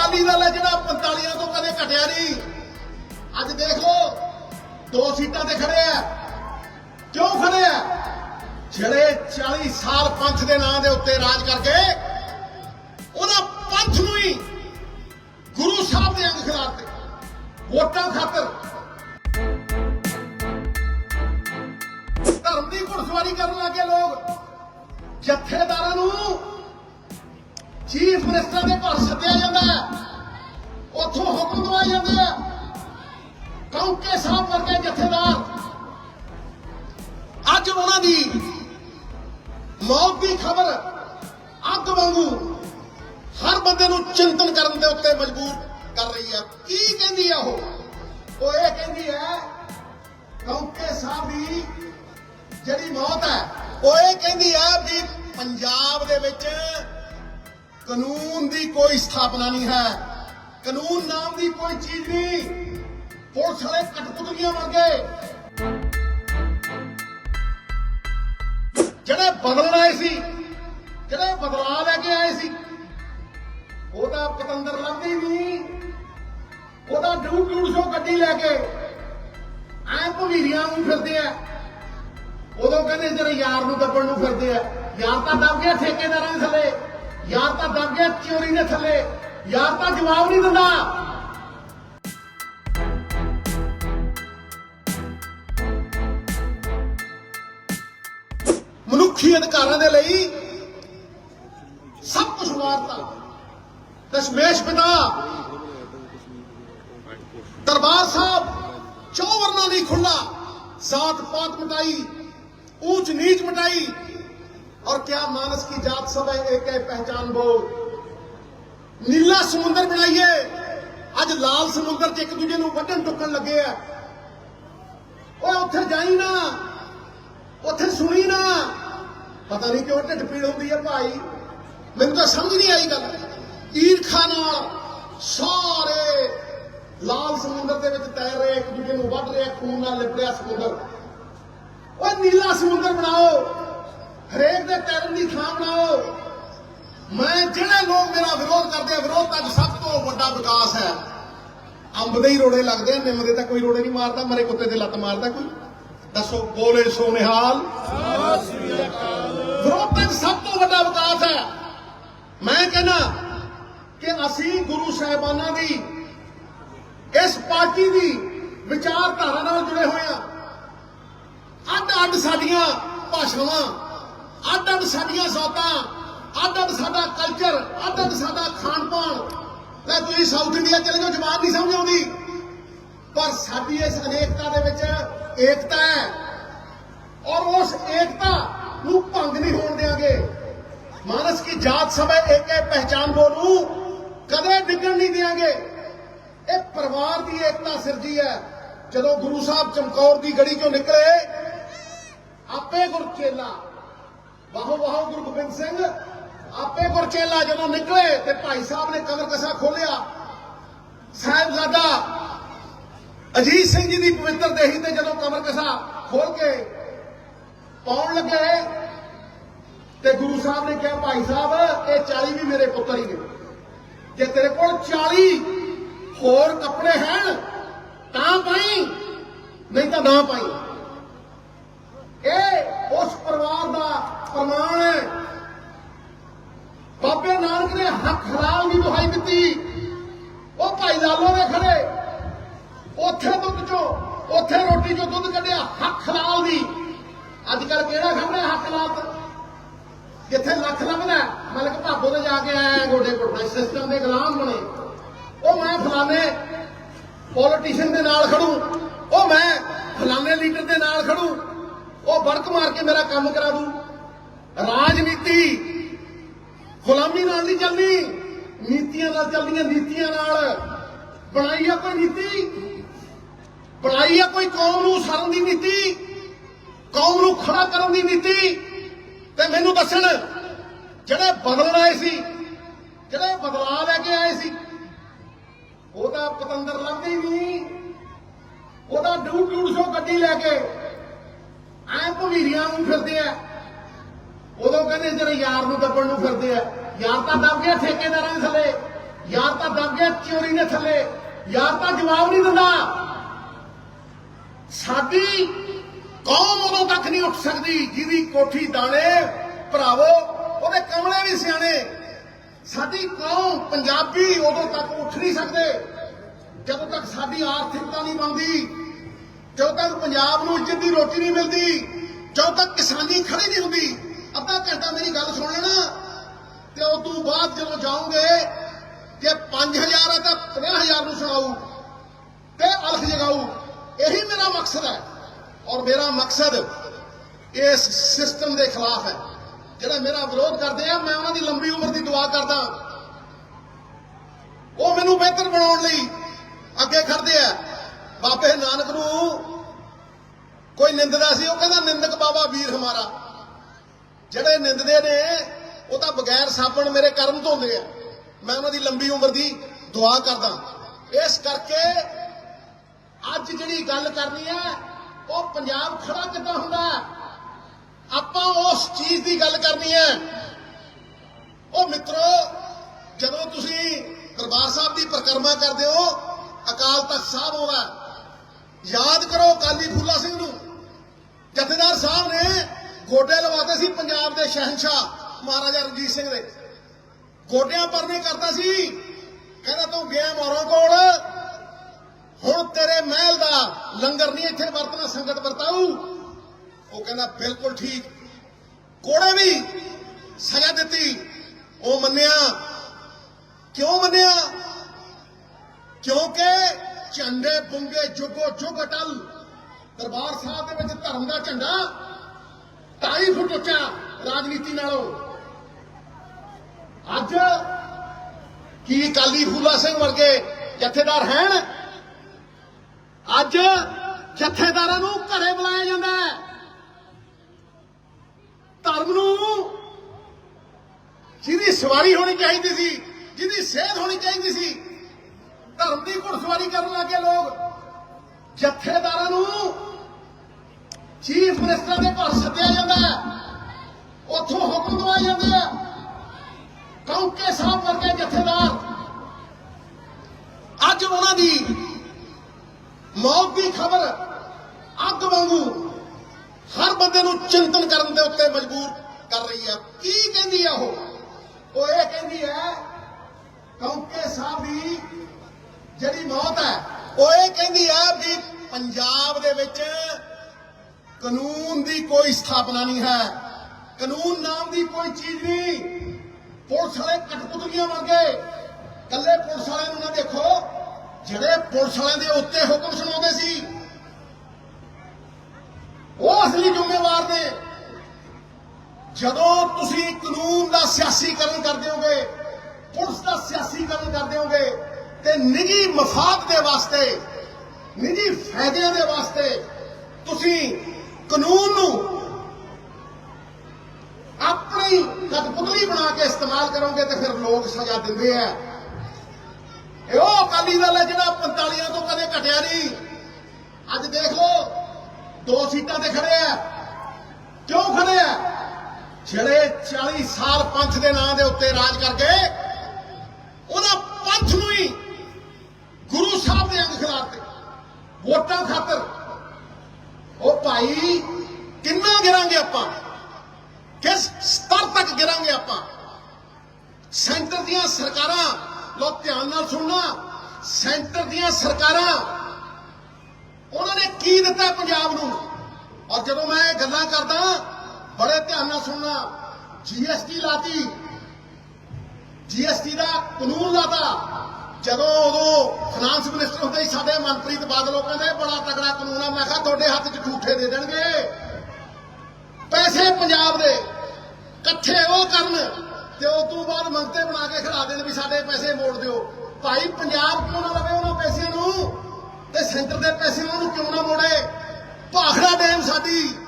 ਅਕਾਲੀ ਦਲ ਹੈ ਜਿਹੜਾ 45 ਤੋਂ ਕਦੇ ਘਟਿਆ ਨਹੀਂ। ਅੱਜ ਦੇਖ ਲਓ ਦੋ ਸੀਟਾਂ ਤੇ ਖੜੇ ਆ। ਕਿਉਂ ਖੜੇ ਆ? ਜਿਹੜੇ 40 ਸਾਲ ਪੰਥ ਦੇ ਨਾਂ ਦੇ ਉੱਤੇ ਰਾਜ ਕਰਕੇ ਉਹਨਾਂ ਪੰਥ ਨੂੰ ਹੀ ਗੁਰੂ ਸਾਹਿਬ ਦੇ ਅੰਗ ਖਿਲਾਫ ਵੋਟਾਂ ਖਾਤਰ। ਧਰਮ ਦੀ ਘੁੜਸਵਾਰੀ ਕਰਨ ਲੱਗੇ ਲੋਕ। ਜਥੇਦਾਰਾਂ ਨੂੰ ਚੀਫ ਮਿਨਿਸਟਰ ਦੇ ਘਰ ਸੱਦਿਆ ਜਾਂਦਾ ਹੈ ਉੱਥੋਂ ਹੁਕਮ ਦਵਾਏ ਜਾਂਦੇ ਆ ਕੌਂਕੇ ਸਾਹਿਬ ਵਰਗੇ ਜਥੇਦਾਰ ਅੱਜ ਉਹਨਾਂ ਦੀ ਮੌਤ ਦੀ ਖਬਰ ਅੱਗ ਵਾਂਗੂ ਹਰ ਬੰਦੇ ਨੂੰ ਚਿੰਤਨ ਕਰਨ ਦੇ ਉੱਤੇ ਮਜਬੂਰ ਕਰ ਰਹੀ ਹੈ ਕੀ ਕਹਿੰਦੀ ਆ ਉਹ ਉਹ ਇਹ ਕਹਿੰਦੀ ਹੈ ਕੌਂਕੇ ਸਾਹਿਬ ਦੀ ਜਿਹੜੀ ਮੌਤ ਹੈ ਉਹ ਇਹ ਕਹਿੰਦੀ ਹੈ ਵੀ ਪੰਜਾਬ ਦੇ ਵਿੱਚ ਕਾਨੂੰਨ ਦੀ ਕੋਈ ਸਥਾਪਨਾ ਨਹੀਂ ਹੈ। ਕਾਨੂੰਨ ਨਾਮ ਦੀ ਕੋਈ ਚੀਜ਼ ਨਹੀਂ। ਪੁਲਿਸ ਵਾਲੇ ਕਟਪੁਤਲੀਆਂ ਵਰਗੇ। ਜਿਹੜੇ ਬਦਲਣ ਆਏ ਸੀ, ਜਿਹੜੇ ਬਦਲਾਅ ਲੈ ਕੇ ਆਏ ਸੀ, ਉਹਦਾ ਪਤੰਦਰ ਲੱਭਦੀ ਨਹੀਂ। ਉਹਦਾ ਡੂ ਡੂ ਸੋ ਗੱਡੀ ਲੈ ਕੇ ਐ ਭਵੀਰੀਆਂ ਨੂੰ ਫਿਰਦੇ ਆ। ਉਦੋਂ ਕਹਿੰਦੇ ਜਿਹੜੇ ਯਾਰ ਨੂੰ ਦੱਬਣ ਨੂੰ ਫਿਰਦੇ ਆ। ਯਾਰ ਤਾਂ ਦੱਬ ਗਿਆ ਠੇਕੇਦਾਰਾਂ ਦੇ ਥੱਲੇ। ਯਾਰ ਤਾਂ ਵਗ ਗਿਆ, ਚੋਰੀ ਨੇ ਥੱਲੇ। ਯਾਰ ਤਾਂ ਜਵਾਬ ਨਹੀਂ ਦਿੰਦਾ। ਮਨੁੱਖੀ ਅਧਿਕਾਰਾਂ ਦੇ ਲਈ ਸਭ ਕੁਝ ਵਾਰਤਾ। ਦਸ਼ਮੇਸ਼ ਪਿਤਾ, ਦਰਬਾਰ ਸਾਹਿਬ, ਚੌਵਰਨਾ ਨਹੀਂ ਖੁੱਲਾ ਜਾਤ ਪਾਤ ਮਟਾਈ ਊਚ ਨੀਚ ਮਟਾਈ और क्या मानस की जात सब है एक है पहचान वो ਨੀਲਾ ਸਮੁੰਦਰ ਬਣਾਈਏ ਅੱਜ ਲਾਲ ਸਮੁੰਦਰ 'ਚ ਇੱਕ ਦੂਜੇ ਨੂੰ ਵੱਢਣ ਟੁੱਕਣ ਲੱਗੇ ਆ ਓਏ ਉੱਥੇ ਜਾਈ ਨਾ ਉੱਥੇ ਸੁਣੀ ਨਾ ਪਤਾ ਨਹੀਂ ਕਿਉਂ ਢਿੱਡ ਪੀੜ ਹੁੰਦੀ ਹੈ ਭਾਈ ਮੈਨੂੰ ਤਾਂ ਸਮਝ ਨਹੀਂ ਆਈ ਗੱਲ ਈਰਖਾ ਨਾਲ ਸਾਰੇ ਲਾਲ ਸਮੁੰਦਰ ਦੇ ਵਿੱਚ ਤੈਰ ਰਹੇ ਇੱਕ ਦੂਜੇ ਨੂੰ ਵੱਢ ਰਹੇ ਖੂਨ ਨਾਲ ਲਿਪੜਿਆ ਸਮੁੰਦਰ ਓਏ ਨੀਲਾ ਸਮੁੰਦਰ ਬਣਾਓ ਹਰੇਕ ਦੇ ਤੈਰਨ ਦੀ ਥਾਂ ਬਣਾਓ। ਮੈਂ ਜਿਹੜੇ ਲੋਕ ਮੇਰਾ ਵਿਰੋਧ ਕਰਦੇ ਆ, ਵਿਰੋਧ ਅੱਜ ਸਭ ਤੋਂ ਵੱਡਾ ਵਿਕਾਸ ਹੈ। ਅੰਬ ਦੇ ਹੀ ਰੋੜੇ ਲੱਗਦੇ ਆ, ਨਿੰਮ ਦੇ ਤਾਂ ਕੋਈ ਰੋੜੇ ਨਹੀਂ ਮਾਰਦਾ, ਮਰੇ ਕੁੱਤੇ ਦੇ ਲੱਤ ਮਾਰਦਾ ਕੋਈ। ਦੱਸੋ, ਬੋਲੇ ਸੋ ਨਿਹਾਲ ਵਿਰੋਧ ਅੱਜ ਸਭ ਤੋਂ ਵੱਡਾ ਵਿਕਾਸ ਹੈ। ਮੈਂ ਕਹਿੰਦਾ ਕਿ ਅਸੀਂ ਗੁਰੂ ਸਾਹਿਬਾਨਾਂ ਦੀ, ਇਸ ਪਾਰਟੀ ਦੀ ਵਿਚਾਰਧਾਰਾ ਨਾਲ ਜੁੜੇ ਹੋਏ ਆ ਅੱਡ ਅੱਡ ਸਾਡੀਆਂ ਭਾਸ਼ਾਵਾਂ ਅੱਡ ਅੱਡ ਸਾਡੀਆਂ ਜ਼ਾਤਾਂ ਅੱਡ ਅੱਡ ਸਾਡਾ ਕਲਚਰ ਅੱਡ ਅੱਡ ਸਾਡਾ ਖਾਣ ਪਾਣ। ਲੈ ਤੁਸੀਂ ਸਾਊਥ ਇੰਡੀਆ ਚਲੇ ਜਾਓ ਜਵਾਬ ਨਹੀਂ ਸਮਝ ਆਉਂਦੀ। ਪਰ ਸਾਡੀ ਇਸ ਅਨੇਕਤਾ ਦੇ ਵਿੱਚ ਏਕਤਾ ਹੈ। ਔਰ ਉਸ ਏਕਤਾ ਨੂੰ ਭੰਗ ਨਹੀਂ ਹੋਣ ਦੇਵਾਂਗੇ ਮਾਨਸ ਕੀ ਜਾਤ ਸਭ ਹੈ ਇੱਕ ਹੈ ਪਹਿਚਾਨ ਬੋਲੂ, ਕਦੇ ਡਿੱਗਣ ਨਹੀਂ ਦੇਵਾਂਗੇ ਇਹ ਪਰਿਵਾਰ ਦੀ ਏਕਤਾ ਸਿਰਜੀ ਹੈ। ਜਦੋਂ ਗੁਰੂ ਸਾਹਿਬ ਚਮਕੌਰ ਦੀ ਗੜੀ ਚੋਂ ਨਿਕਲੇ, ਆਪੇ ਗੁਰਚੇਲਾ ਵਾਹੋ ਵਾਹੋ ਗੁਰੂ ਗੋਬਿੰਦ ਸਿੰਘ, ਆਪੇ ਗੁਰਚੇਲਾ ਜਦੋਂ ਨਿਕਲੇ ਤੇ ਭਾਈ ਸਾਹਿਬ ਨੇ ਕਮਰ ਕਸਾ ਖੋਲਿਆ ਸਾਹਿਬਜ਼ਾਦਾ ਅਜੀਤ ਸਿੰਘ ਜੀ ਦੀ ਪਵਿੱਤਰ ਦੇਹੀ ਤੇ ਜਦੋਂ ਕਮਰ ਕਸਾ ਖੋਲ ਕੇ ਪਾਉਣ ਲੱਗੇ ਤੇ ਗੁਰੂ ਸਾਹਿਬ ਨੇ ਕਿਹਾ, ਭਾਈ ਸਾਹਿਬ, ਇਹ 40 ਵੀ ਮੇਰੇ ਪੁੱਤਰ ਹੀ ਨੇ। ਜੇ ਤੇਰੇ ਕੋਲ 40 ਹੋਰ ਕੱਪੜੇ ਹਨ, ਤਾਂ ਪਾਈ, ਨਹੀਂ ਤਾਂ ਨਾ ਪਾਈ। ਇਹ ਉਸ ਪਰਿਵਾਰ ਦਾ ਪ੍ਰਮਾਣ ਹੈ। ਬਾਬੇ ਨਾਨਕ ਨੇ ਹੱਕ ਹਲਾਲ ਦੀ ਦੁਹਾਈ ਦਿੱਤੀ। ਉਹ ਭਾਈ ਲਾਲੋ ਨੇ ਖੜੇ। ਉੱਥੇ ਦੁੱਧ ਚੋਂ, ਉੱਥੇ ਰੋਟੀ ਚੋਂ ਦੁੱਧ ਕੱਢਿਆ, ਹੱਕ ਹਲਾਲ ਦੀ। ਅੱਜ ਕੱਲ ਕਿਹੜਾ ਖਾਂਦਾ ਹੱਕ ਹਲਾਲ ਜਿੱਥੇ ਲੱਖ ਲੱਭਦਾ ਮਲਕ ਭਾਬੋ ਤੇ ਜਾ ਕੇ ਆਇਆ, ਗੋਡੇ ਘੁੱਟਣਾ ਸਿਸਟਮ ਦੇ ਗੁਲਾਮ ਬਣੇ। ਉਹ ਮੈਂ ਫਲਾਣੇ ਪੋਲੀਟੀਸ਼ੀਅਨ ਦੇ ਨਾਲ ਖੜੂ। ਉਹ ਮੈਂ ਫਲਾਣੇ ਲੀਡਰ ਦੇ ਨਾਲ ਖੜੂ। ਉਹ ਬੜਕ ਮਾਰ ਕੇ ਮੇਰਾ ਕੰਮ ਕਰਾ ਦੂ। ਰਾਜਨੀਤੀ। ਗੁਲਾਮੀ ਨਾਲ ਨਹੀਂ ਚੱਲਣੀ ਨੀਤੀਆਂ ਨਾਲ ਚੱਲਦੀਆਂ, ਨੀਤੀਆਂ ਨਾਲ। ਬਣਾਈ ਆ ਕੋਈ ਨੀਤੀ? ਬਣਾਈ ਆ ਕੋਈ ਕੌਮ ਨੂੰ ਸਰਨ ਦੀ ਨੀਤੀ? ਕੌਮ ਨੂੰ ਖੜਾ ਕਰਨ ਦੀ ਨੀਤੀ? ਤੇ ਮੈਨੂੰ ਦੱਸਣ, ਜਿਹੜੇ ਬਦਲਣ ਆਏ ਸੀ, ਜਿਹੜੇ ਬਦਲਾਅ ਲੈ ਕੇ ਆਏ ਸੀ, ਉਹਦਾ ਪਤੰਦਰ ਲੱਭਦੀ ਨਹੀਂ। ਉਹਦਾ ਡੂ ਡੂ ਸੋ ਗੱਡੀ ਲੈ ਕੇ ਐ ਭਵੀਰੀਆਂ ਨੂੰ ਫਿਰਦੇ ਆ। ਉਦੋਂ ਕਹਿੰਦੇ ਜਿਹੜੇ ਯਾਰ ਨੂੰ ਦੱਬਣ ਨੂੰ ਫਿਰਦੇ ਆ। ਯਾਰ ਤਾਂ ਦੱਬ ਗਿਆ ਠੇਕੇਦਾਰਾਂ ਦੇ ਥੱਲੇ। ਯਾਰ ਤਾਂ ਦੱਬ ਗਿਆ ਚੋਰੀ ਦੇ ਥੱਲੇ। ਯਾਰ ਤਾਂ ਜਵਾਬ ਨਹੀਂ ਦਿੰਦਾ। ਸਾਡੀ ਕੌਮ ਉਦੋਂ ਤੱਕ ਨਹੀਂ ਉੱਠ ਸਕਦੀ ਜਿਹਦੀ ਕੋਠੀ ਦਾਣੇ, ਭਰਾਵੋ, ਉਹਦੇ ਕਮਲੇ ਵੀ ਸਿਆਣੇ। ਸਾਡੀ ਕੌਮ ਪੰਜਾਬੀ ਉਦੋਂ ਤੱਕ ਉੱਠ ਨਹੀਂ ਸਕਦੇ। ਜਦੋਂ ਤੱਕ ਸਾਡੀ ਆਰਥਿਕਤਾ ਨਹੀਂ ਬਣਦੀ, ਜਦੋਂ ਤੱਕ ਪੰਜਾਬ ਨੂੰ ਇੱਜ਼ਤ ਦੀ ਰੋਟੀ ਨਹੀਂ ਮਿਲਦੀ, ਜਦੋਂ ਤੱਕ ਕਿਸਾਨੀ ਖੜੀ ਨਹੀਂ ਹੁੰਦੀ ਅੱਧਾ ਘੰਟਾ ਮੇਰੀ ਗੱਲ ਸੁਣ ਲੈਣਾ ਤੇ ਉਸ ਤੋਂ ਬਾਅਦ ਜਦੋਂ ਜਾਓਗੇ ਕਿ 5000 ਹੈ ਤਾਂ 50000 ਨੂੰ ਸੁਣਾਊ ਤੇ ਅਲਖ ਜਗਾਊ। ਇਹੀ ਮੇਰਾ ਮਕਸਦ ਹੈ। ਔਰ ਮੇਰਾ ਮਕਸਦ ਇਸ ਸਿਸਟਮ ਦੇ ਖਿਲਾਫ ਹੈ। ਜਿਹੜਾ ਮੇਰਾ ਵਿਰੋਧ ਕਰਦੇ ਆ, ਮੈਂ ਉਹਨਾਂ ਦੀ ਲੰਬੀ ਉਮਰ ਦੀ ਦੁਆ ਕਰਦਾ। ਉਹ ਮੈਨੂੰ ਬਿਹਤਰ ਬਣਾਉਣ ਲਈ ਅੱਗੇ ਖੜਦੇ ਆ। ਬਾਬੇ ਨਾਨਕ ਨੂੰ ਕੋਈ ਨਿੰਦਦਾ ਸੀ, ਉਹ ਕਹਿੰਦਾ, ਨਿੰਦਕ ਬਾਬਾ ਵੀਰ ਹਮਾਰਾ। ਜਿਹੜੇ ਨਿੰਦਦੇ ਨੇ, ਉਹ ਤਾਂ ਬਗੈਰ ਸਾਬਣ ਮੇਰੇ ਕਰਮ ਧੋਂਦੇ ਆ। ਮੈਂ ਉਹਨਾਂ ਦੀ ਲੰਬੀ ਉਮਰ ਦੀ ਦੁਆ ਕਰਦਾ। ਇਸ ਕਰਕੇ ਅੱਜ ਜਿਹੜੀ ਗੱਲ ਕਰਨੀ ਹੈ ਉਹ ਪੰਜਾਬ ਖੜਾ ਕਿੱਦਾਂ ਹੁੰਦਾ? ਆਪਾਂ ਉਸ ਚੀਜ਼ ਦੀ ਗੱਲ ਕਰਨੀ ਹੈ ਉਹ ਮਿੱਤਰੋ, ਜਦੋਂ ਤੁਸੀਂ ਦਰਬਾਰ ਸਾਹਿਬ ਦੀ ਪਰਿਕਰਮਾ ਕਰਦੇ ਹੋ, ਅਕਾਲ ਤਖਤ ਸਾਹਿਬ ਆਉਂਦਾ। ਯਾਦ ਕਰੋ ਕਾਲੀ ਫੂਲਾ ਸਿੰਘ ਨੂੰ। ਜਥੇਦਾਰ ਸਾਹਿਬ ਨੇ ਗੋਡੇ ਲਵਾਤੇ ਸੀ ਪੰਜਾਬ ਦੇ ਸ਼ਹਿਨशाह ਮਹਾਰਾਜਾ ਰਣਜੀਤ ਸਿੰਘ ਦੇ। ਗੋਡਿਆਂ ਪਰ ਨਹੀਂ ਕਰਦਾ ਸੀ। ਕਹਿੰਦਾ, ਤੂੰ ਗਿਆ ਮੋਰੋਂ ਕੋਲ। ਹੁਣ ਤੇਰੇ ਮਹਿਲ ਦਾ ਲੰਗਰ ਨਹੀਂ ਇੱਥੇ ਵਰਤਣਾ, ਸੰਗਤ ਵਰਤਾਊ। ਉਹ ਕਹਿੰਦਾ, ਬਿਲਕੁਲ ਠੀਕ। ਕੋੜੇ ਵੀ ਸਜ਼ਾ ਦਿੱਤੀ। ਉਹ ਮੰਨਿਆ, ਕਿਉਂ ਮੰਨਿਆ? ਕਿਉਂਕਿ ਝੰਡੇ ਬੁੰਗੇ ਜੁਗੋ ਜੁਗ ਅਟਲ। ਦਰਬਾਰ ਸਾਹਿਬ ਦੇ ਵਿੱਚ ਧਰਮ ਦਾ ਝੰਡਾ 2.5 ਫੁੱਟ ਉੱਚਾ ਰਾਜਨੀਤੀ ਨਾਲੋਂ। ਅੱਜ ਕੀ ਕਾਲੀ ਫੂਲਾ ਸਿੰਘ ਵਰਗੇ ਜਥੇਦਾਰ ਹਨ ਅੱਜ ਜਥੇਦਾਰਾਂ ਨੂੰ ਘਰੇ ਬੁਲਾਇਆ ਜਾਂਦਾ ਹੈ। ਧਰਮ ਨੂੰ ਜਿਹਦੀ ਸਵਾਰੀ ਹੋਣੀ ਚਾਹੀਦੀ ਸੀ, ਜਿਹਦੀ ਸੇਧ ਹੋਣੀ ਚਾਹੀਦੀ ਸੀ, ਧਰਮ ਦੀ ਘੁੜਸਵਾਰੀ ਕਰਨ ਲੱਗੇ ਲੋਕ ਜਥੇਦਾਰਾਂ ਨੂੰ ਚੀਫ ਮਿਨਿਸਟਰ ਦੇ ਘਰ ਸੱਦਿਆ ਜਾਂਦਾ ਹੈ। ਉੱਥੋਂ ਹੁਕਮ ਦਵਾਏ ਜਾਂਦੇ ਆ। ਕੌਂਕੇ ਸਾਹਿਬ ਵਰਗੇ ਜਥੇਦਾਰ। ਅੱਜ ਉਹਨਾਂ ਦੀ ਮੌਤ ਦੀ ਖਬਰ ਅੱਗ ਵਾਂਗੂ ਹਰ ਬੰਦੇ ਨੂੰ ਚਿੰਤਨ ਕਰਨ ਦੇ ਉੱਤੇ ਮਜਬੂਰ ਕਰ ਰਹੀ ਹੈ ਕੀ ਕਹਿੰਦੀ ਆ ਉਹ? ਉਹ ਇਹ ਕਹਿੰਦੀ ਹੈ, ਕੌਕੇ ਸਾਹਿਬ ਦੀ ਜਿਹੜੀ ਮੌਤ ਹੈ, ਉਹ ਇਹ ਕਹਿੰਦੀ ਹੈ ਵੀ ਪੰਜਾਬ ਦੇ ਵਿੱਚ ਕਾਨੂੰਨ ਦੀ ਕੋਈ ਸਥਾਪਨਾ ਨਹੀਂ ਹੈ। ਕਾਨੂੰਨ ਨਾਮ ਦੀ ਕੋਈ ਚੀਜ਼ ਨਹੀਂ। ਪੁਲਿਸ ਵਾਲੇ ਕਠਪੁਤਲੀਆਂ ਮੰਗੇ। ਕੱਲੇ ਪੁਲਿਸ ਵਾਲਿਆਂ ਨੂੰ ਨਾ ਦੇਖੋ। ਜਿਹੜੇ ਪੁਲਿਸ ਵਾਲਿਆਂ ਦੇ ਉੱਤੇ ਹੁਕਮ ਸੁਣਾਉਂਦੇ ਸੀ, ਉਹ ਅਸਲੀ ਜ਼ਿੰਮੇਵਾਰ ਨੇ। ਜਦੋਂ ਤੁਸੀਂ ਕਾਨੂੰਨ ਦਾ ਸਿਆਸੀਕਰਨ ਕਰਦੇ ਹੋਗੇ, ਪੁਲਿਸ ਦਾ ਸਿਆਸੀਕਰਨ ਕਰਦੇ ਹੋਗੇ, ਤੇ ਨਿੱਜੀ ਮਫਾਦ ਦੇ ਵਾਸਤੇ, ਨਿੱਜੀ ਫਾਇਦਿਆਂ ਦੇ ਵਾਸਤੇ ਤੁਸੀਂ ਕਾਨੂੰਨ ਨੂੰ ਆਪਣੀ ਕਠਪੁਤਲੀ ਬਣਾ ਕੇ ਇਸਤੇਮਾਲ ਕਰੋਗੇ ਤੇ ਫਿਰ ਲੋਕ ਸਜ਼ਾ ਦਿੰਦੇ ਆ। ਇਹ ਉਹ ਅਕਾਲੀ ਦਲ ਹੈ ਜਿਹੜਾ 45 ਤੋਂ ਕਦੇ ਘਟਿਆ ਨਹੀਂ। ਅੱਜ ਦੇਖ ਲਓ, ਦੋ ਸੀਟਾਂ ਤੇ ਖੜੇ ਆ। ਕਿਉਂ ਖੜੇ ਆ? ਜਿਹੜੇ 40 ਸਾਲ ਪੰਥ ਦੇ ਨਾਂ ਦੇ ਉੱਤੇ ਰਾਜ ਕਰਕੇ ਉਹਨਾਂ ਪੰਥ ਨੂੰ ਹੀ ਗੁਰੂ ਸਾਹਿਬ ਦੇ ਅੰਗ ਖਿਲਾਫ ਤੇ ਵੋਟਾਂ ਖਾਤਰ ਭਾਈ, ਕਿੰਨਾ ਗਿਰਾਂਗੇ ਆਪਾਂ? ਕਿਸ ਸਤਰ ਤੱਕ ਗਿਰਾਂਗੇ ਆਪਾਂ? ਸੈਂਟਰ ਦੀਆਂ ਸਰਕਾਰਾਂ ਲੋ ਧਿਆਨ ਨਾਲ ਸੁਣਨਾ, ਸੈਂਟਰ ਦੀਆਂ ਸਰਕਾਰਾਂ, ਉਹਨਾਂ ਨੇ ਕੀ ਦਿੱਤਾ ਪੰਜਾਬ ਨੂੰ? ਔਰ ਜਦੋਂ ਮੈਂ ਇਹ ਗੱਲਾਂ ਕਰਦਾ, ਬੜੇ ਧਿਆਨ ਨਾਲ ਸੁਣਨਾ ਜੀਐਸਟੀ ਲਾਤੀ ਜੀਐਸਟੀ ਦਾ ਕਾਨੂੰਨ ਲਾਤਾ ਜਦੋਂ ਉਦੋਂ ਫਾਈਨਾਂਸ ਮਿਨਿਸਟਰ ਹੁੰਦੇ ਸੀ, ਸਾਡੇ ਮਨਪ੍ਰੀਤ ਬਾਦਲ, ਉਹ ਕਹਿੰਦੇ, ਬੜਾ ਤਗੜਾ ਕਾਨੂੰਨ ਆ। ਮੈਂ ਕਿਹਾ, ਤੁਹਾਡੇ ਹੱਥ 'ਚ ਝੂਠੇ ਦੇ ਦੇਣਗੇ। ਪੈਸੇ ਪੰਜਾਬ ਦੇ, ਇਕੱਠੇ ਉਹ ਕਰਨ ਤੇ ਉਸ ਤੋਂ ਬਾਅਦ ਮੰਗਤੇ ਬਣਾ ਕੇ ਖੜਾ ਦੇਣ ਵੀ ਸਾਡੇ ਪੈਸੇ ਮੋੜ ਦਿਓ। ਭਾਈ, ਪੰਜਾਬ ਕਿਉਂ ਨਾ ਲਵੇ ਉਹਨਾਂ ਪੈਸਿਆਂ ਨੂੰ? ਤੇ ਸੈਂਟਰ ਦੇ ਪੈਸੇ ਉਹਨਾਂ ਨੂੰ ਕਿਉਂ ਨਾ ਮੋੜੇ? ਭਾਖੜਾ ਡੈਮ ਸਾਡੀ,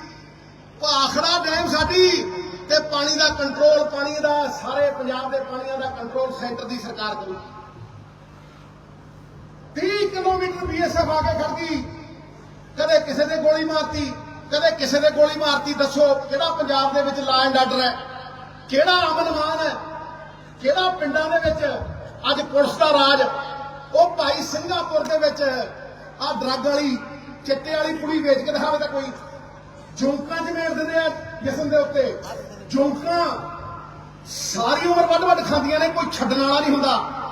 ਭਾਖੜਾ ਡੈਮ ਸਾਡੀ ਤੇ ਪਾਣੀ ਦਾ ਕੰਟਰੋਲ ਪਾਣੀ ਦਾ ਸਾਰੇ ਪੰਜਾਬ ਦੇ ਪਾਣੀਆਂ ਦਾ ਕੰਟਰੋਲ ਸੈਂਟਰ ਦੀ ਸਰਕਾਰ ਕਰੂ 30 ਕਿਲੋਮੀਟਰ ਬੀਐਸਐਫ ਆ ਕੇ ਖੜ ਗਈ। ਕਦੇ ਕਿਸੇ ਦੇ ਗੋਲੀ ਮਾਰਤੀ, ਕਦੇ ਕਿਸੇ ਦੇ ਗੋਲੀ ਮਾਰਤੀ। ਦੱਸੋ, ਕਿਹੜਾ ਪੰਜਾਬ ਦੇ ਵਿੱਚ ਲਾ ਐਂਡ ਆਰਡਰ ਹੈ? ਕਿਹੜਾ ਅਮਨ ਮਾਨ ਹੈ? ਕਿਹੜਾ ਪਿੰਡਾਂ ਦੇ ਵਿੱਚ? ਅੱਜ ਪੁਲਿਸ ਦਾ ਰਾਜ। ਉਹ ਭਾਈ ਸਿੰਗਾਪੁਰ ਦੇ ਵਿੱਚ ਆ ਡਰੱਗ ਵਾਲੀ, ਚਿੱਟੇ ਵਾਲੀ ਪੁੜੀ ਵੇਚ ਕੇ ਦਿਖਾਵੇ ਤਾਂ ਕੋਈ। ਜੌਂਕਾਂ ਜਮੇੜ ਦਿੰਦੇ ਆ ਜਿਸਮ ਦੇ ਉੱਤੇ। ਜੌਂਕਾਂ ਸਾਰੀ ਉਮਰ ਵੱਡ ਵੱਡ ਖਾਂਦੀਆਂ ਨੇ, ਕੋਈ ਛੱਡਣ ਵਾਲਾ ਨਹੀਂ ਹੁੰਦਾ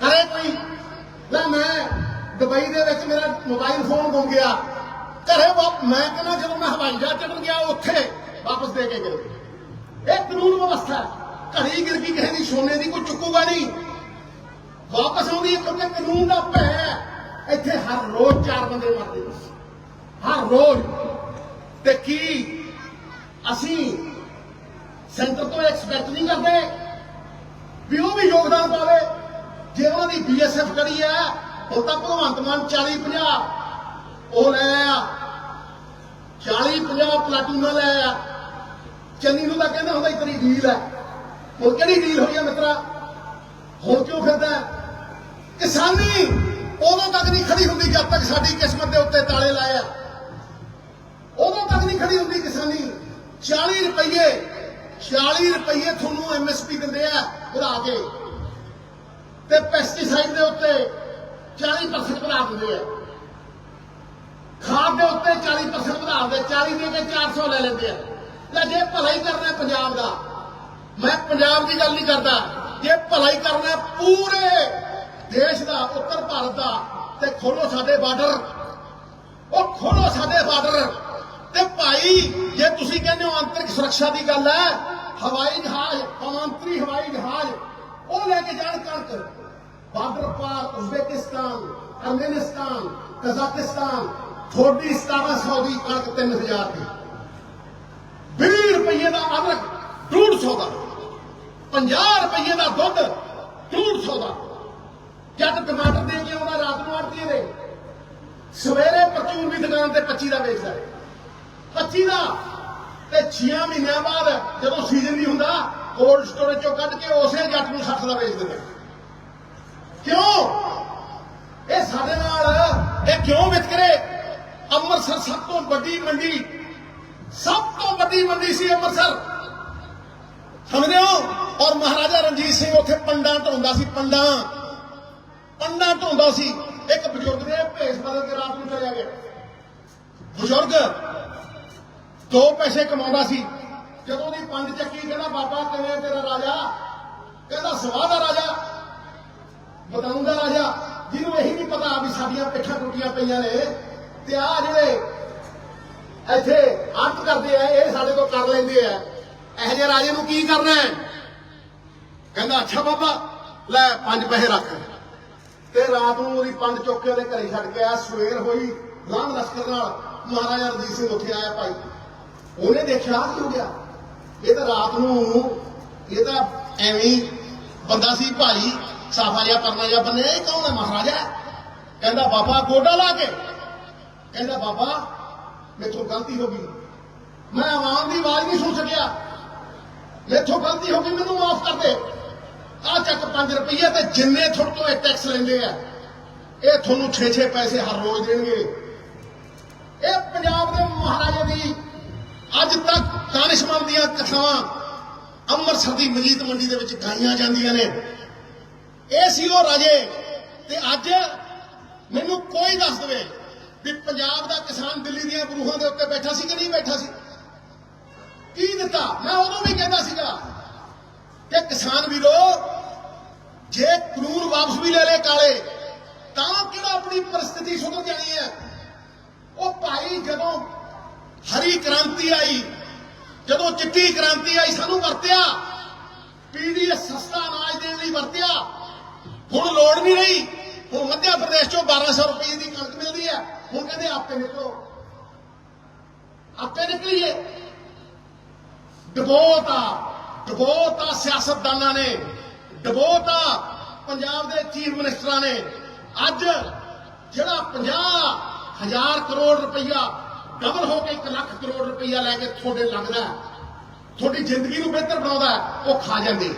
ਕਰੇ ਕੋਈ ਲੈ ਮੈਂ ਦੁਬਈ ਦੇ ਵਿੱਚ ਮੇਰਾ ਮੋਬਾਈਲ ਫੋਨ ਗੁੰਮ ਗਿਆ। ਘਰੇ ਮੈਂ ਕਹਿੰਦਾ ਜਦੋਂ ਮੈਂ ਹਵਾਈ ਜਹਾਜ਼ ਚੜਨ ਗਿਆ ਉੱਥੇ, ਵਾਪਸ ਦੇ ਕੇ ਗਏ। ਇਹ ਕਾਨੂੰਨ ਵਿਵਸਥਾ ਹੈ। ਘੜੀ ਗਿਰ ਗਈ, ਕਿਸੇ ਦੀ ਸੋਨੇ ਦੀ ਕੋਈ ਚੁੱਕੂਗਾ ਨਹੀਂ। ਵਾਪਸ ਆਉਂਦੀ ਹੈ ਕਿਉਂਕਿ ਕਾਨੂੰਨ ਦਾ ਭੈ ਇੱਥੇ ਹਰ ਰੋਜ਼ ਚਾਰ ਬੰਦੇ ਮਰਦੇ ਹਰ ਰੋਜ਼। ਤੇ ਕੀ ਅਸੀਂ ਸੈਂਟਰ ਤੋਂ ਐਕਸਪੈਕਟ ਨਹੀਂ ਕਰਦੇ ਵੀ ਉਹ ਵੀ ਯੋਗਦਾਨ ਪਾਵੇ। ਜੇ ਉਹਨਾਂ ਦੀ ਬੀਐਸਐਫ ਕਰੀ ਹੈ ਹੁਣ ਤਾਂ ਭਗਵੰਤ ਮਾਨ 40 50 ਉਹ ਲੈ ਆ। 40 50 ਪਲਾਟੂਨਾਂ ਲੈ ਆ। ਚੰਨੀ ਨੂੰ ਤਾਂ ਕਹਿੰਦਾ ਹੁੰਦਾ ਸੀ ਡੀਲ ਹੈ। ਹੁਣ ਕਿਹੜੀ ਡੀਲ ਹੋਈ ਹੈ ਮਿੱਤਰਾ? ਹੁਣ ਕਿਉਂ ਫਿਰਦਾ ਕਿਸਾਨੀ, ਉਦੋਂ ਤੱਕ ਨਹੀਂ ਖੜੀ ਹੁੰਦੀ ਜਦ ਤੱਕ ਸਾਡੀ ਕਿਸਮਤ ਦੇ ਉੱਤੇ ਤਾਲੇ ਲਾਏ ਆ। ਉਦੋਂ ਤੱਕ ਨਹੀਂ ਖੜੀ ਹੁੰਦੀ ਕਿਸਾਨੀ। 40 ਰੁਪਏ 40 ਰੁਪਏ ਤੁਹਾਨੂੰ ਐਮਐਸਪੀ ਦਿੰਦੇ ਆ ਵਧਾ ਕੇ। ਤੇ ਪੈਸਟੀਸਾਈਡ ਦੇ ਉੱਤੇ 40% ਵਧਾ ਦਿੰਦੇ ਆ। ਖਾਦ ਦੇ ਉੱਤੇ 40% ਵਧਾ ਦਿੰਦੇ 40 ਦੇ ਕੇ 400 ਲੈ ਲੈਂਦੇ ਆ। ਲੈ ਜੇ ਭਲਾ ਹੀ ਕਰਨਾ ਪੰਜਾਬ ਦਾ, ਮੈਂ ਪੰਜਾਬ ਦੀ ਗੱਲ ਨਹੀਂ ਕਰਦਾ। ਜੇ ਭਲਾ ਹੀ ਕਰਨਾ ਪੂਰੇ ਦੇਸ਼ ਦਾ, ਉੱਤਰ ਭਾਰਤ ਦਾ, ਤੇ ਖੋਲੋ ਸਾਡੇ ਬਾਰਡਰ। ਉਹ ਖੋਲੋ ਸਾਡੇ ਬਾਰਡਰ। ਤੇ ਭਾਈ, ਜੇ ਤੁਸੀਂ ਕਹਿੰਦੇ ਹੋ ਆਂਤਰਿਕ ਸੁਰੱਖਿਆ ਦੀ ਗੱਲ ਹੈ, ਹਵਾਈ ਜਹਾਜ਼ ਕੌਮਾਂਤਰੀ ਹਵਾਈ ਜਹਾਜ਼, ਉਹ ਲੈ ਕੇ ਜਾਣ ਕਣਕ। ਬਾਰਡਰ ਪਾਰ ਉਜ਼ਬੇਕਿਸਤਾਨ ਅਰਮੇਨਿਸਤਾਨ ਕਜ਼ਾਕਿਸਤਾਨ ਥੋੜੀ 1700 ਦੀ ਕਣਕ 3000 ਦੀ। 20 ਰੁਪਏ ਦਾ ਅਦਰਕ 150 ਦਾ। 50 ਰੁਪਏ ਦਾ ਦੁੱਧ 150 ਦਾ। ਜਦ ਟਮਾਟਰ ਦੇ ਕੇ ਆਉਂਦਾ, ਰਾਤ ਨੂੰ ਆੜਤੀ ਦੇ। ਸਵੇਰੇ ਪਰਚੂਨ ਦੀ ਦੁਕਾਨ ਤੇ 25 ਦਾ ਵੇਚਦਾ ਹੈ। 25 ਦਾ ਤੇ 6 ਮਹੀਨਿਆਂ ਬਾਅਦ ਜਦੋਂ ਸੀਜ਼ਨ ਨਹੀਂ ਹੁੰਦਾ ਕੋਲਡ ਸਟੋਰੇਜ ਚੋਂ ਕੱਢ ਕੇ ਉਸੇ ਜੱਟ ਨੂੰ 60 ਦਾ ਵੇਚ ਦਿੰਦੇ ਕਿਉਂ? ਇਹ ਸਾਡੇ ਨਾਲ ਇਹ ਕਿਉਂ ਵਿਤਕਰੇ? ਅੰਮ੍ਰਿਤਸਰ ਸਭ ਤੋਂ ਵੱਡੀ ਮੰਡੀ, ਸਭ ਤੋਂ ਵੱਡੀ ਮੰਡੀ ਸੀ ਅੰਮ੍ਰਿਤਸਰ। ਸਮਝਦੇ ਹੋ? ਔਰ ਮਹਾਰਾਜਾ ਰਣਜੀਤ ਸਿੰਘ ਉੱਥੇ ਪੰਡਾਂ ਢਾਉਂਦਾ ਸੀ, ਪੰਡਾਂ। ਪੰਡਾਂ ਢਾਉਂਦਾ ਸੀ। ਇੱਕ ਬਜ਼ੁਰਗ ਨੇ ਭੇਸ ਬਦਲ ਕੇ ਰਾਤ ਨੂੰ ਚਲਿਆ ਗਿਆ। ਬਜ਼ੁਰਗ, ਦੋ ਪੈਸੇ ਕਮਾਉਂਦਾ ਸੀ। ਜਦੋਂ ਦੀ ਪੰਜ ਚੱਕੀ, ਕਹਿੰਦਾ, ਬਾਬਾ, ਕਿਵੇਂ ਤੇਰਾ ਰਾਜਾ? ਕਹਿੰਦਾ, ਸਵਾਹ ਦਾ ਰਾਜਾ। ਬਤਾਉਂਦਾ ਰਾਜਾ, ਜਿਹਨੂੰ ਇਹੀ ਨਹੀਂ ਪਤਾ ਵੀ ਸਾਡੀਆਂ ਪਿੱਠਾਂ ਟੁੱਟੀਆਂ ਪਈਆਂ ਨੇ। ਤੇ ਆ ਜਿਹੜੇ ਇੱਥੇ ਅੱਤ ਕਰਦੇ ਆ, ਇਹ ਸਾਡੇ ਤੋਂ ਕਰ ਲੈਂਦੇ ਆ। ਇਹੋ ਜਿਹੇ ਰਾਜੇ ਨੂੰ ਕੀ ਕਰਨਾ ਹੈ? ਕਹਿੰਦਾ, ਅੱਛਾ ਬਾਬਾ, ਲੈ ਪੰਜ ਪੈਸੇ ਰੱਖ। ਤੇ ਰਾਤ ਨੂੰ ਉਹਦੀ ਪੰਜ ਚੁੱਕ ਕੇ ਉਹਦੇ ਘਰੇ ਛੱਡ ਕੇ ਆਇਆ, ਸਵੇਰ ਹੋਈ ਰਾਮ ਲਸ਼ਕਰ ਨਾਲ। ਮਹਾਰਾਜਾ ਰਣਜੀਤ ਸਿੰਘ ਉੱਥੇ ਆਇਆ ਭਾਈ। ਉਹਨੇ ਦੇਖਿਆ ਆਹ ਕੀ ਹੋ ਗਿਆ? ਇਹ ਤਾਂ ਰਾਤ ਨੂੰ, ਇਹ ਤਾਂ ਐਵੇਂ ਬੰਦਾ ਸੀ ਭਾਈ ਸਾਫਾ ਜਿਹਾ ਪਰਨਾ ਜਿਹਾ ਬੰਨੇ ਇਹ ਕੌਣ ਹੈ ਮਹਾਰਾਜਾ? ਕਹਿੰਦਾ, ਬਾਬਾ, ਗੋਡਾ ਲਾ ਕੇ। ਕਹਿੰਦਾ, ਬਾਬਾ, ਮੇਥੋਂ ਗਲਤੀ ਹੋ ਗਈ। ਮੈਂ ਆਵਾਮ ਦੀ ਆਵਾਜ਼ ਨਹੀਂ ਸੁਣ ਸਕਿਆ। ਮੇਥੋਂ ਗਲਤੀ ਹੋ ਗਈ, ਮੈਨੂੰ ਮਾਫ ਕਰ ਦੇ। ਆ ਚੱਕ 5 ਰੁਪਏ ਤੇ ਜਿੰਨੇ ਤੁਹਾਡੇ ਤੋਂ ਇਹ ਟੈਕਸ ਲੈਂਦੇ ਆ, ਇਹ ਤੁਹਾਨੂੰ 6-6 ਪੈਸੇ ਹਰ ਰੋਜ਼ ਦੇਣਗੇ। ਇਹ ਪੰਜਾਬ ਦੇ ਮਹਾਰਾਜੇ ਦੀ ਅੱਜ ਤੱਕ ਦਾਨਿਸ਼ਮੰਦ ਦੀਆਂ ਕਥਾਵਾਂ ਅੰਮ੍ਰਿਤਸਰ ਦੀ ਮਜੀਦ ਮੰਡੀ ਦੇ ਵਿੱਚ ਗਾਈਆਂ ਜਾਂਦੀਆਂ ਨੇ। ਇਹ ਸੀ ਉਹ ਰਾਜੇ। ਤੇ ਅੱਜ ਮੈਨੂੰ ਕੋਈ ਦੱਸ ਦੇਵੇ ਵੀ ਪੰਜਾਬ ਦਾ ਕਿਸਾਨ ਦਿੱਲੀ ਦੀਆਂ ਬਰੂਹਾਂ ਦੇ ਉੱਤੇ ਬੈਠਾ ਸੀ ਕਿ ਨਹੀਂ ਬੈਠਾ ਸੀ? ਕੀ ਦਿੱਤਾ? ਮੈਂ ਉਦੋਂ ਵੀ ਕਹਿੰਦਾ ਸੀਗਾ ਕਿ ਕਿਸਾਨ ਵੀਰੋ, ਜੇ ਕਾਨੂੰਨ ਵਾਪਸ ਵੀ ਲੈ ਲੈ ਕਾਲੇ, ਤਾਂ ਕਿਹੜਾ ਆਪਣੀ ਪਰਿਸਥਿਤੀ ਸੁਧਰ ਜਾਣੀ ਹੈ? ਉਹ ਭਾਈ ਜਦੋਂ ਹਰੀ ਕ੍ਰਾਂਤੀ ਆਈ, ਜਦੋਂ ਚਿੱਟੀ ਕ੍ਰਾਂਤੀ ਆਈ, ਸਾਨੂੰ ਵਰਤਿਆ, ਪੀਡੀਐਸ ਸਸਤਾ ਅਨਾਜ ਦੇਣ ਲਈ ਵਰਤਿਆ ਹੁਣ ਲੋੜ ਨਹੀਂ। ਰਹੀ ਹੁਣ ਮੱਧ ਪ੍ਰਦੇਸ਼ ਚੋਂ 1200 ਰੁਪਏ ਦੀ ਕਣਕ ਮਿਲਦੀ ਹੈ। ਹੁਣ ਕਹਿੰਦੇ ਆਪੇ ਨਿਕਲੋ। ਆਪੇ ਨਿਕਲੀਏ। ਡਬੋਤਾ ਡਬੋਤਾ ਸਿਆਸਤਦਾਨਾਂ ਨੇ। ਡਬੋਤਾ ਪੰਜਾਬ ਦੇ ਚੀਫ ਮਿਨਿਸਟਰਾਂ ਨੇ। ਅੱਜ ਜਿਹੜਾ 50 ਹਜ਼ਾਰ ਕਰੋੜ ਰੁਪਈਆ ਡਬਲ ਹੋ ਕੇ 1 ਲੱਖ ਕਰੋੜ ਰੁਪਈਆ ਲੈ ਕੇ ਤੁਹਾਡੇ ਲੱਗਦਾ ਤੁਹਾਡੀ ਜ਼ਿੰਦਗੀ ਨੂੰ ਬਿਹਤਰ ਬਣਾਉਂਦਾ ਉਹ ਖਾ ਜਾਂਦੇ